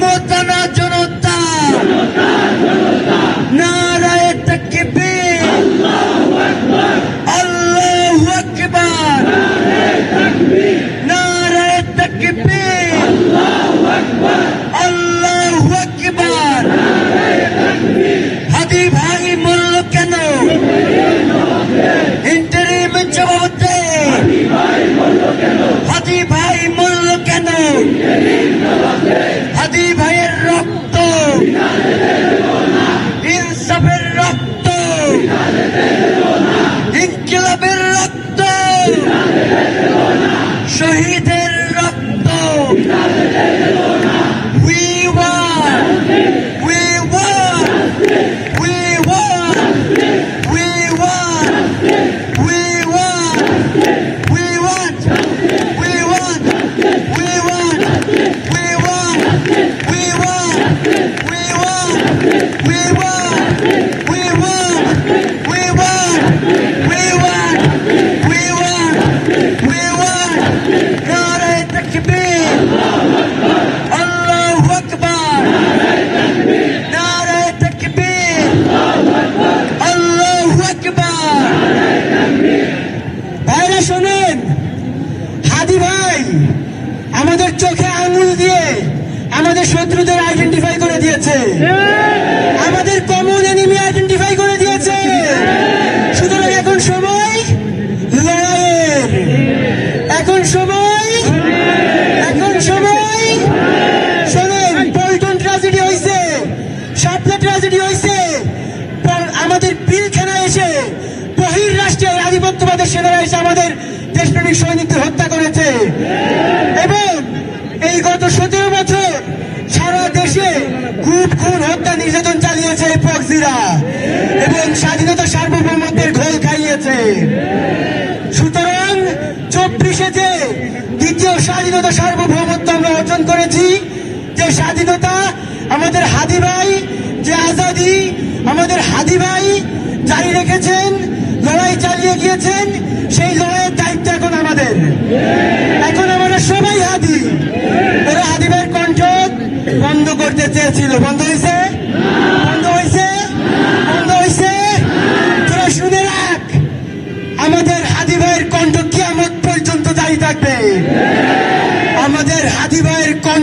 Vamos মিথ্যা নির্যাতন চালিয়েছে এই প্রক্সিরা এবং স্বাধীনতা সার্বভৌমত্বের ঘোল খাইয়েছে। সুতরাং চব্বিশে যে দ্বিতীয় স্বাধীনতা সার্বভৌমত্ব আমরা অর্জন করেছি, যে স্বাধীনতা আমাদের হাদি ভাই, যে আজাদি আমাদের হাদি ভাই জারি রেখেছেন, লড়াই চালিয়ে গিয়েছেন, সেই লড়াইয়ের দায়িত্ব এখন আমাদের। এখন আমরা সবাই হাদি। এরা হাদি ভাইয়ের কণ্ঠ বন্ধ করতে চেয়েছিল। বন্ধ হয়েছে?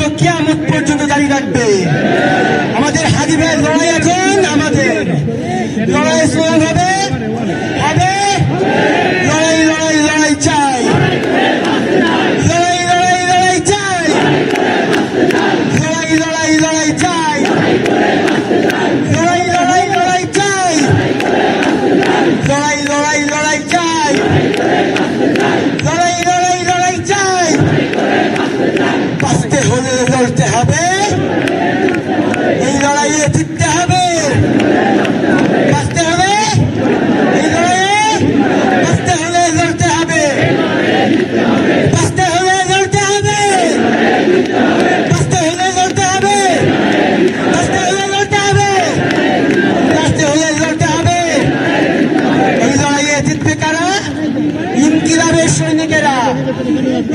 পর্যন্ত কেমন পর্যন্ত জারি রাখবে। আমাদের হাজি ভাই লড়াই এখন আমাদের লড়াই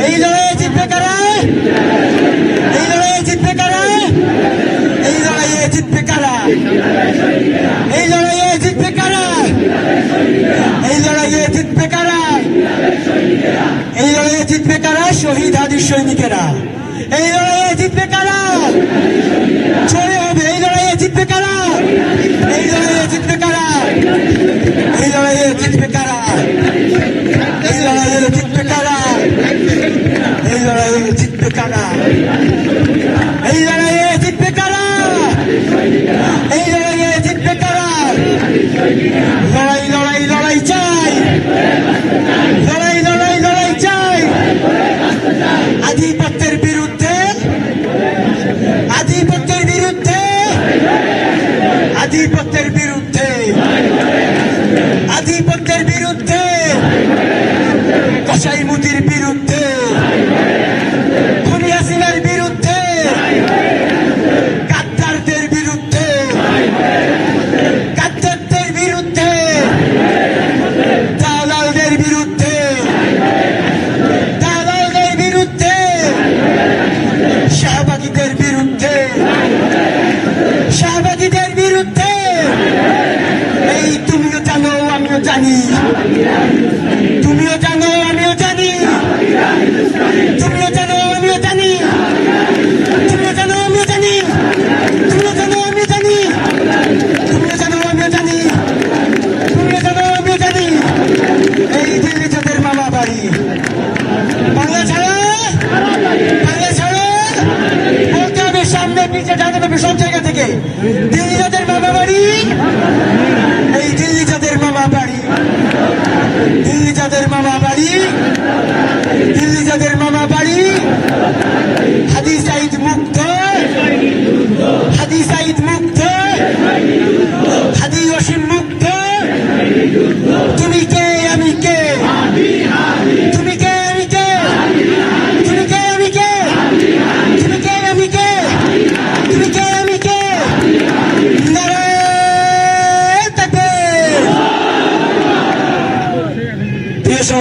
এই লড়াইয়ে জিতবে কারা? এই লড়াইয়ে জিতবে কারা? এই লড়াইয়ে জিতবে কারা? এই লড়াইয়ে জিতবে কারা? এই লড়াইয়ে জিতবে কারা? এই লড়াইয়ে জিতবে কারা? শহীদ আদির সৈনিকেরা। এই লড়াইয়ে এই লড়াইয়ে জিতবে কারা? এই লড়াইয়ে জিতবে কারা? লড়াই লড়াই লড়াই চাই। লড়াই লড়াই লড়াই চাই। আধিপত্যের বিরুদ্ধে আধিপত্যের বিরুদ্ধে আধিপত্যের বিরুদ্ধে আধিপত্যের বিরুদ্ধে, কসাই মুদির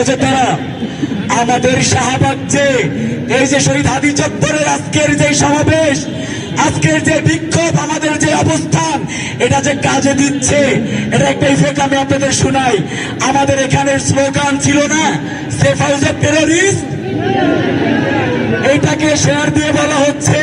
সহযোদ্ধারা আমাদের শাহবাগ যে, এই যে শহীদ হাদি চত্বরের আজকের যে সমাবেশ, আজকের যে বিক্ষোভ, আমাদের যে অবস্থান, এটা যে কাজে দিচ্ছে, এটা একটা ইফেক্ট আমি আপনাদের শুনাই। আমাদের এখানের স্লোগান ছিল না, সেফ হাউস টেরোরিস্ট এইটাকে শেয়ার দিয়ে বলা হচ্ছে।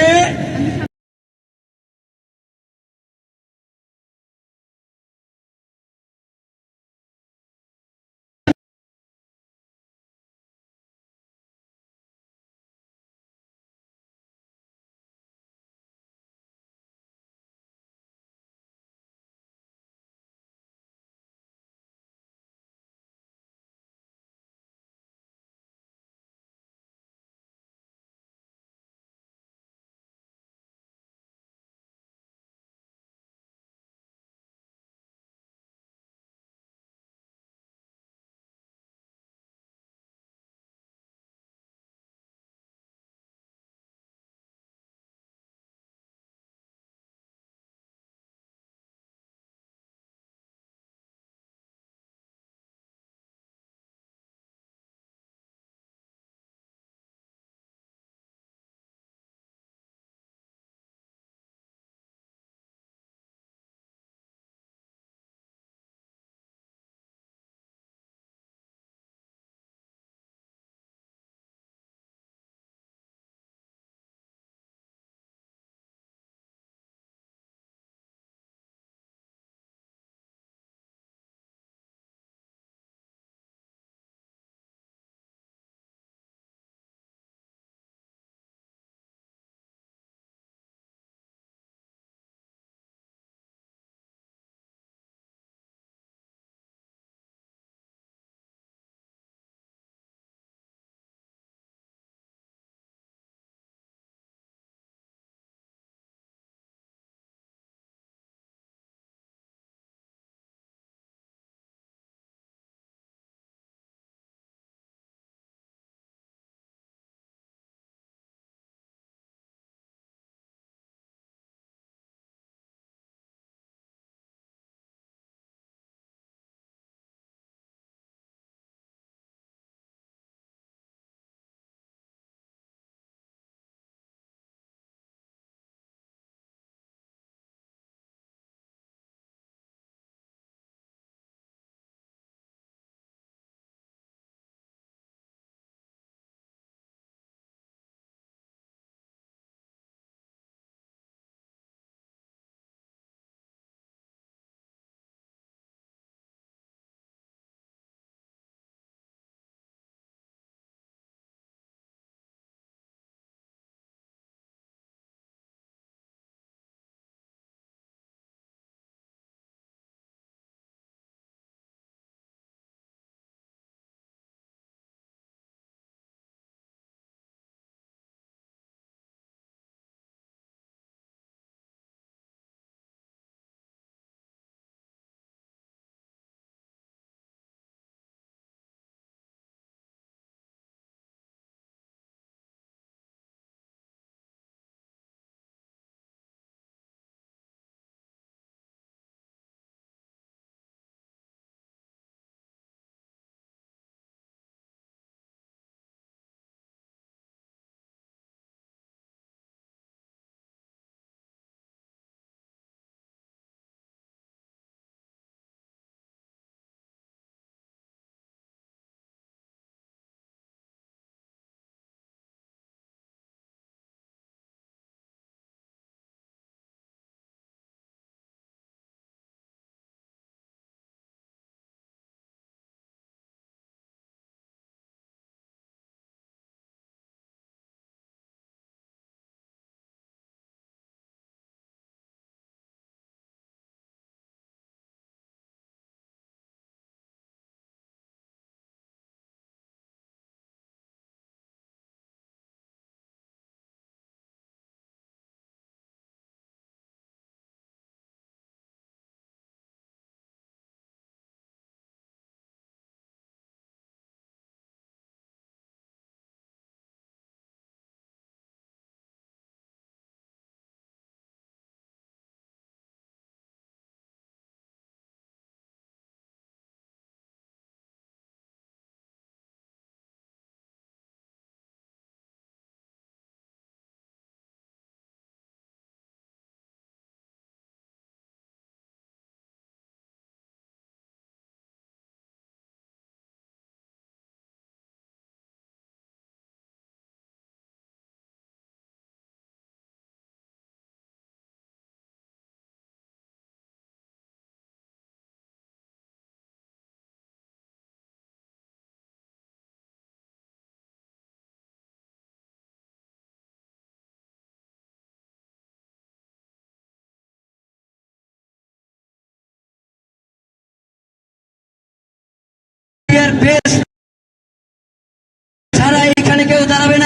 কেউ দাঁড়াবে না